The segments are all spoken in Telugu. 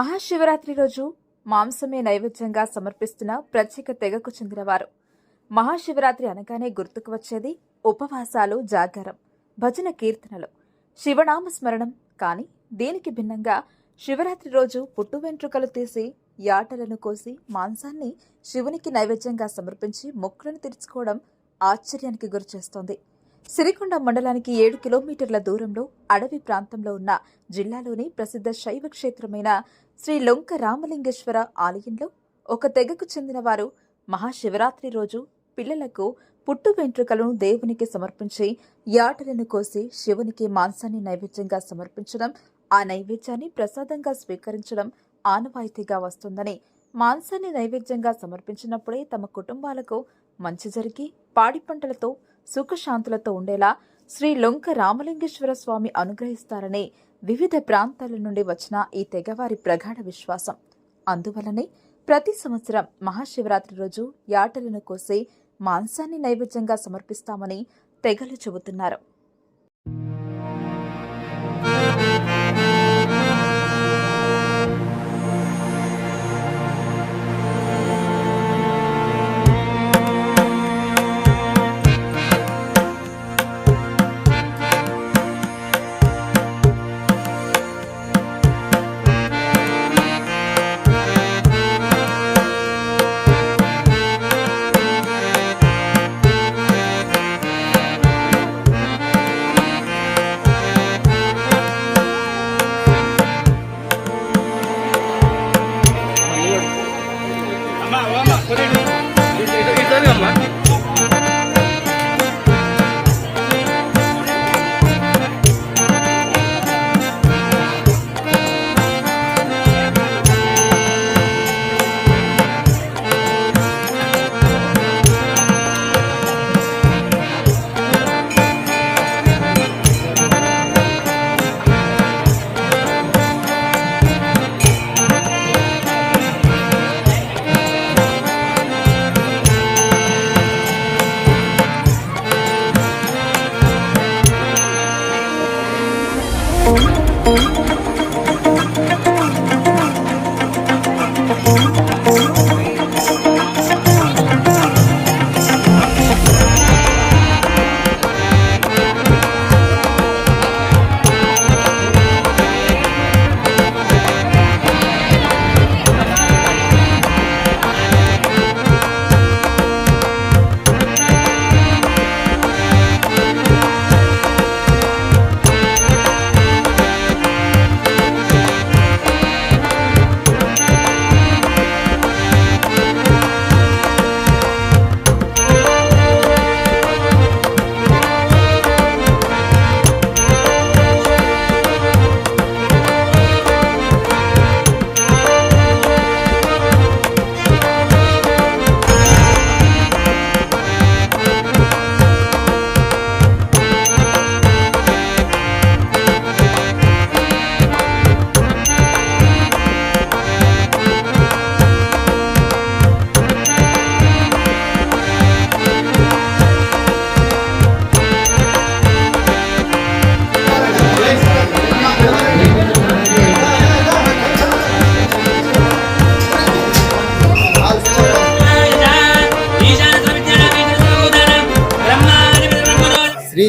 మహాశివరాత్రి రోజు మాంసమే నైవేద్యంగా సమర్పిస్తున్న ప్రత్యేక తెగకు చెందినవారు. మహాశివరాత్రి అనగానే గుర్తుకు వచ్చేది ఉపవాసాలు జాగారం భజన కీర్తనలు. శివనామ స్మరణం కానీ దీనికి భిన్నంగా శివరాత్రి రోజు పుట్టు వెంట్రుకలు తీసి యాటలను కోసి మాంసాన్ని శివునికి నైవేద్యంగా సమర్పించి మొక్కులను తెరుచుకోవడం ఆశ్చర్యానికి గురిచేస్తోంది. సిరికొండ మండలానికి ఏడు కిలోమీటర్ల దూరంలో అడవి ప్రాంతంలో ఉన్న జిల్లాలోని ప్రసిద్ధ శైవ క్షేత్రమైన శ్రీ లొంక రామలింగేశ్వర ఆలయంలో ఒక తెగకు చెందిన వారు మహాశివరాత్రి రోజు పిల్లలకు పుట్టు వెంట్రుకలను దేవునికి సమర్పించి యాటలను కోసి శివునికి మాంసాన్ని నైవేద్యంగా సమర్పించడం ఆ నైవేద్యాన్ని ప్రసాదంగా స్వీకరించడం ఆనవాయితీగా వస్తుందని మాంసాన్ని నైవేద్యంగా సమర్పించినప్పుడే తమ కుటుంబాలకు మంచి జరిగి పాడి పంటలతో సుఖశాంతులతో ఉండేలా శ్రీ లొంక రామలింగేశ్వర స్వామి అనుగ్రహిస్తారని వివిధ ప్రాంతాల నుండి వచ్చిన ఈ తెగవారి ప్రగాఢ విశ్వాసం. అందువలనే ప్రతి సంవత్సరం మహాశివరాత్రి రోజు యాటలను కోసి మాంసాన్ని నైవేద్యంగా సమర్పిస్తామని తెగలు చెబుతున్నారు.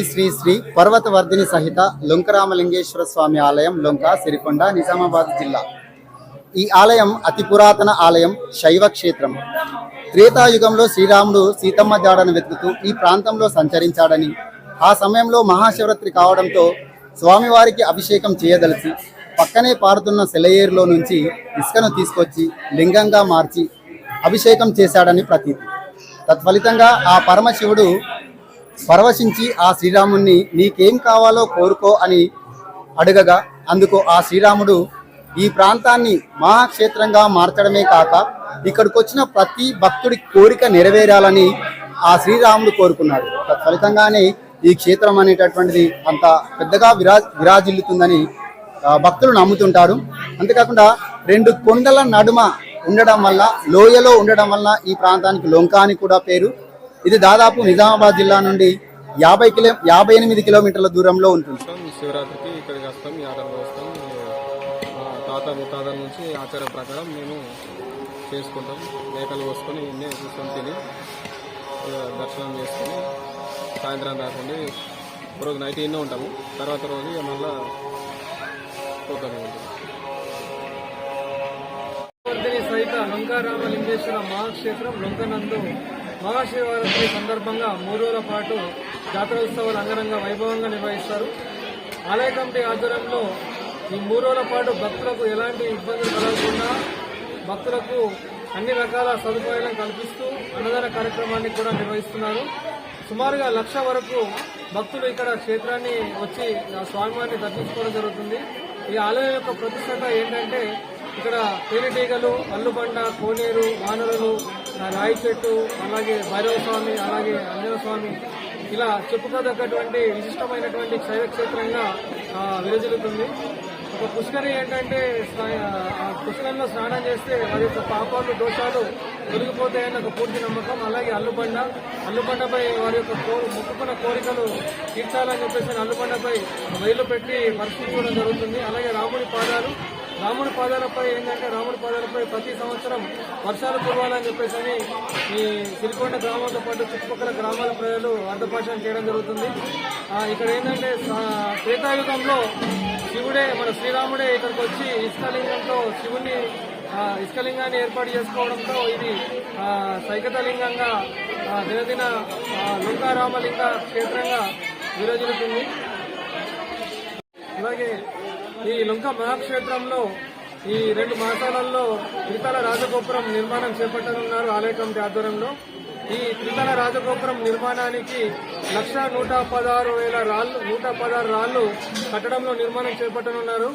శ్రీ శ్రీ శ్రీ పర్వతవర్ధిని సహిత లొంకరామలింగేశ్వర స్వామి ఆలయం లొంక సిరికొండ నిజామాబాద్ జిల్లా. ఈ ఆలయం అతి పురాతన ఆలయం శైవ క్షేత్రం. త్రేతాయుగంలో శ్రీరాముడు సీతమ్మ జాడను వెతుకుతూ ఈ ప్రాంతంలో సంచరించాడని ఆ సమయంలో మహాశివరాత్రి కావడంతో స్వామివారికి అభిషేకం చేయదలిచి పక్కనే పారుతున్న సెలయేరులో నుంచి ఇసుకను తీసుకొచ్చి లింగంగా మార్చి అభిషేకం చేశాడని ప్రతీతి. తత్ఫలితంగా ఆ పరమశివుడు పరవశించి ఆ శ్రీరాముణ్ణి నీకేం కావాలో కోరుకో అని అడగగా అందుకు ఆ శ్రీరాముడు ఈ ప్రాంతాన్ని మహాక్షేత్రంగా మార్చడమే కాక ఇక్కడికి వచ్చిన ప్రతి భక్తుడి కోరిక నెరవేరాలని ఆ శ్రీరాముడు కోరుకున్నాడు. తత్ఫలితంగానే ఈ క్షేత్రం అనేటటువంటిది అంత పెద్దగా విరా విరాజిల్లుతుందని భక్తులు నమ్ముతుంటారు. అంతేకాకుండా రెండు కొండల నడుమ ఉండడం వల్ల లోయలో ఉండడం వల్ల ఈ ప్రాంతానికి లొంక అని కూడా పేరు. ఇది దాదాపు నిజామాబాద్ జిల్లా నుండి యాభై కిలో యాభై ఎనిమిది కిలోమీటర్ల దూరంలో ఉంటుంది. శివరాత్రికి ఇక్కడికి వస్తాం ఆటలు వస్తాం. తాత ముత్తాతల నుంచి ఆచారం ప్రకారం మేము చేసుకుంటాం. మేకలు కోసుకొని ఇన్నే కూర్చొని తిని దర్శనం చేసుకొని సాయంత్రం దాకుండి ఒక రోజు నైట్ ఇన్నే ఉంటాము. తర్వాత రోజు మళ్ళా పోతాము సహిత లంకారామలింగేశ్వర మహాక్షేత్రం లొంకనందు మహాశివరాత్రి సందర్భంగా మూడు రోజుల పాటు జాతరోత్సవాలు అంగరంగ వైభవంగా నిర్వహిస్తారు. ఆలయ కమిటీ ఆధ్వర్యంలో ఈ మూడు రోజుల పాటు భక్తులకు ఎలాంటి ఇబ్బందులు కలగకుండా భక్తులకు అన్ని రకాల సదుపాయాలను కల్పిస్తూ అన్నదాన కార్యక్రమాన్ని కూడా నిర్వహిస్తున్నారు. సుమారుగా లక్ష వరకు భక్తులు ఇక్కడ క్షేత్రాన్ని వచ్చి ఆ స్వామివారిని దర్శించుకోవడం జరుగుతుంది. ఈ ఆలయం యొక్క ప్రతిష్టత ఏంటంటే ఇక్కడ తేనెటీగలు అల్లుబండ కోనేరు వానరులు రాయి చెట్టు అలాగే భైరవ స్వామి అలాగే అంజన స్వామి ఇలా చెప్పుకోదగ్గటువంటి విశిష్టమైనటువంటి శైవ క్షేత్రంగా విరజిల్లుతుంది. ఒక పుష్కరి ఏంటంటే ఆ పుష్కరంలో స్నానం చేస్తే వారి యొక్క పాపాలు దోషాలు తొలగిపోతాయని ఒక పూర్తి నమ్మకం. అలాగే అల్లుబండ అల్లుబండపై వారి యొక్క కోరు మొక్కుకున్న కోరికలు తీర్చాలని చెప్పేసి అల్లుబండపై రైలు పెట్టి పరిశీలించడం జరుగుతుంది. అలాగే రాముడి పాదాలు రాముడి పాదాలపై ఏంటంటే రాముడి పాదాలపై ప్రతి సంవత్సరం వర్షాలు కురవాలని చెప్పేసి అని ఈ సిరికొండ గ్రామంతో పాటు చుట్టుపక్కల గ్రామాల ప్రజలు అర్ధపాషణ చేయడం జరుగుతుంది. ఇక్కడ ఏంటంటే త్రేతాయుగంలో శివుడే మన శ్రీరాముడే ఇక్కడికి వచ్చి ఇసుకలింగంతో శివుణ్ణి ఆ, ఇసుకలింగాన్ని ఏర్పాటు చేసుకోవడంతో ఇది సైకతలింగంగా దినదిన ఆ, లుంకారామలింగ క్షేత్రంగా విరజిల్లుతుంది అలాగే ఈ లుంక మహాక్షేత్రంలో ఈ రెండు మాసాలలో త్రితల రాజగోపురం నిర్మాణం చేపట్టనున్నారు ఆలయ కమిటీ ఆధ్వర్యంలో. ఈ త్రితల రాజగోపురం నిర్మాణానికి లక్ష నూట పదహారు వేల రాళ్ళు నూట పదహారు రాళ్ళు కట్టడంలో నిర్మాణం చేపట్టనున్నారు.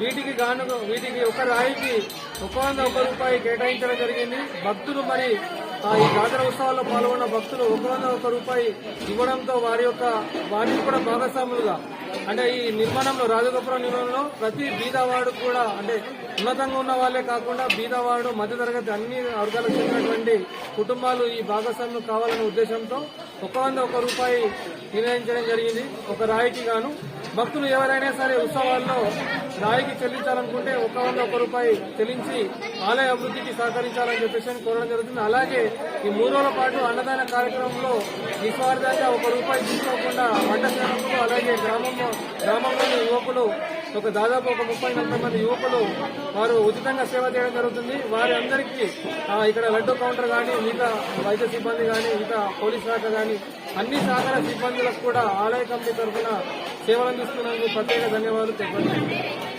వీటికి గాను వీటికి ఒక రాయికి ఒక వంద ఒక రూపాయి కేటాయించడం జరిగింది. భక్తులు మరి ఆ ఈ జాతర ఉత్సవాల్లో పాల్గొన్న భక్తులు ఒక వంద ఒక రూపాయి ఇవ్వడంతో వారి యొక్క వారికి కూడా భాగస్వాములుగా అంటే ఈ నిర్మాణంలో రాజగోపురం నిర్మాణంలో ప్రతి బీదవాడు కూడా అంటే ఉన్నతంగా ఉన్న వాళ్ళే కాకుండా బీదవాడు మధ్యతరగతి అన్ని వర్గాలకు చెందినటువంటి కుటుంబాలు ఈ భాగస్వామ్యం కావాలనే ఉద్దేశంతో ఒక వంద ఒక రూపాయి నిర్ణయించడం జరిగింది. ఒక రాయికి గాను భక్తులు ఎవరైనా సరే ఉత్సవాల్లో రాయికి చెల్లించాలనుకుంటే ఒక వంద ఒక రూపాయి చెల్లించి ఆలయ అభివృద్ధికి సహకరించాలని చెప్పేసి కోరడం జరుగుతుంది. అలాగే ఈ మూడు రోజుల పాటు అన్నదాన కార్యక్రమంలో నిస్వార్థంగా ఒక రూపాయి తీసుకోకుండా వంట సేవకులు అలాగే గ్రామంలో గ్రామంలోని యువకులు ఒక దాదాపు ఒక ముప్పై నలభై మంది యువకులు వారు ఉచితంగా సేవ చేయడం జరుగుతుంది. వారి అందరికీ ఇక్కడ లడ్డు కౌంటర్ కానీ మిగతా వైద్య సిబ్బంది కానీ మిగతా పోలీస్ శాఖ కానీ అన్ని సహకార సిబ్బందులకు కూడా ఆలయ కమిటీ తరఫున సేవలు అందిస్తున్నందుకు ప్రత్యేక ధన్యవాదాలు తెలియజేస్తున్నాను.